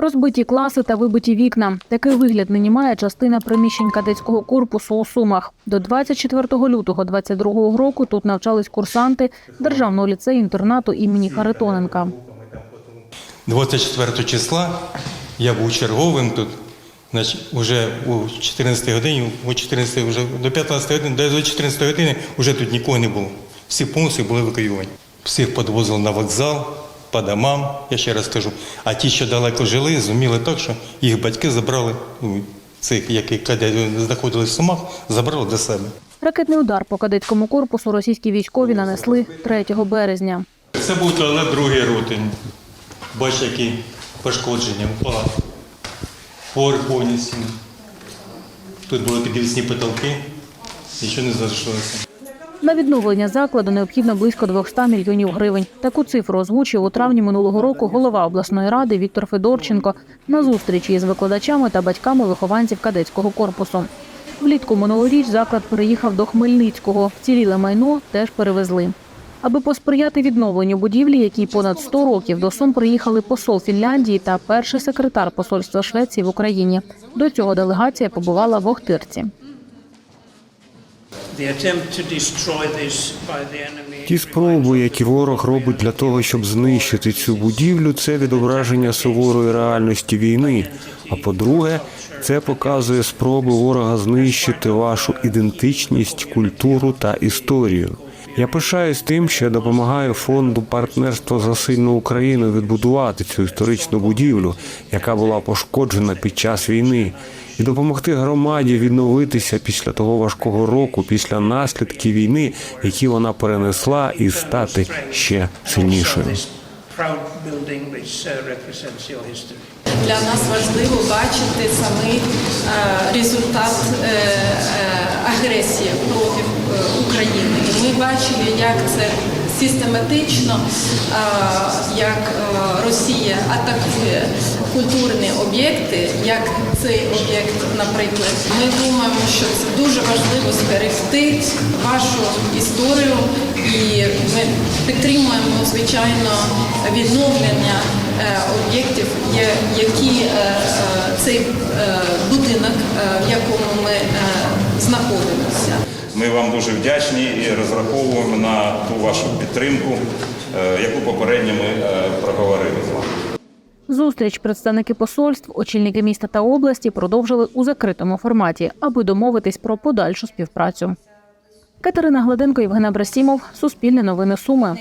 Розбиті класи та вибиті вікна. Такий вигляд нині має частина приміщень кадетського корпусу у Сумах. До 24 лютого 22 року тут навчались курсанти державного ліцею інтернату імені Харитоненка. 24 числа я був черговим тут. Значить, уже у 14 годині, у 14, вже до 15 години, до 14 години вже тут нікого не було. Всі повністю були евакуйовані. Всіх підвозили на вокзал, по домам, я ще раз кажу. А ті, що далеко жили, зуміли так, що їх батьки забрали, ну, цих, які знаходились в Сумах, забрали до себе. Ракетний удар по кадетському корпусу російські військові нанесли 3 березня. Це був туалет другої роти. Бачиш, які пошкодження впала. Хворий повністю. Тут були підвісні потолки, нічого не залишилося. На відновлення закладу необхідно близько 200 мільйонів гривень. Таку цифру озвучив у травні минулого року голова обласної ради Віктор Федорченко на зустрічі із викладачами та батьками вихованців кадетського корпусу. Влітку минулоріч заклад переїхав до Хмельницького. Вціліле майно теж перевезли. Аби посприяти відновленню будівлі, якій понад 100 років до Сум приїхали посол Фінляндії та перший секретар посольства Швеції в Україні. До цього делегація побувала в Охтирці. Ті спроби, які ворог робить для того, щоб знищити цю будівлю, це відображення суворої реальності війни. А по-друге, це показує спроби ворога знищити вашу ідентичність, культуру та історію. Я пишаюсь тим, що я допомагаю фонду партнерство за сильну Україну відбудувати цю історичну будівлю, яка була пошкоджена під час війни, і допомогти громаді відновитися після того важкого року, після наслідків війни, які вона перенесла, і стати ще сильнішою. Для нас важливо бачити самий е, результат е, е, агресії проти е, України. І ми бачили, як це систематично, е, як е, Росія атакує культурні об'єкти, як цей об'єкт, наприклад. Ми думаємо, що це дуже важливо зберегти вашу історію, і ми підтримуємо звичайно відновлення об'єктів, які вам дуже вдячні і розраховуємо на ту вашу підтримку, е, яку попередньо ми е, проговорили з вами. Зустріч представники посольств, очільники міста та області продовжили у закритому форматі, аби домовитись про подальшу співпрацю. Катерина Гладенко, Євген Абрасімов, Суспільне новини Суми.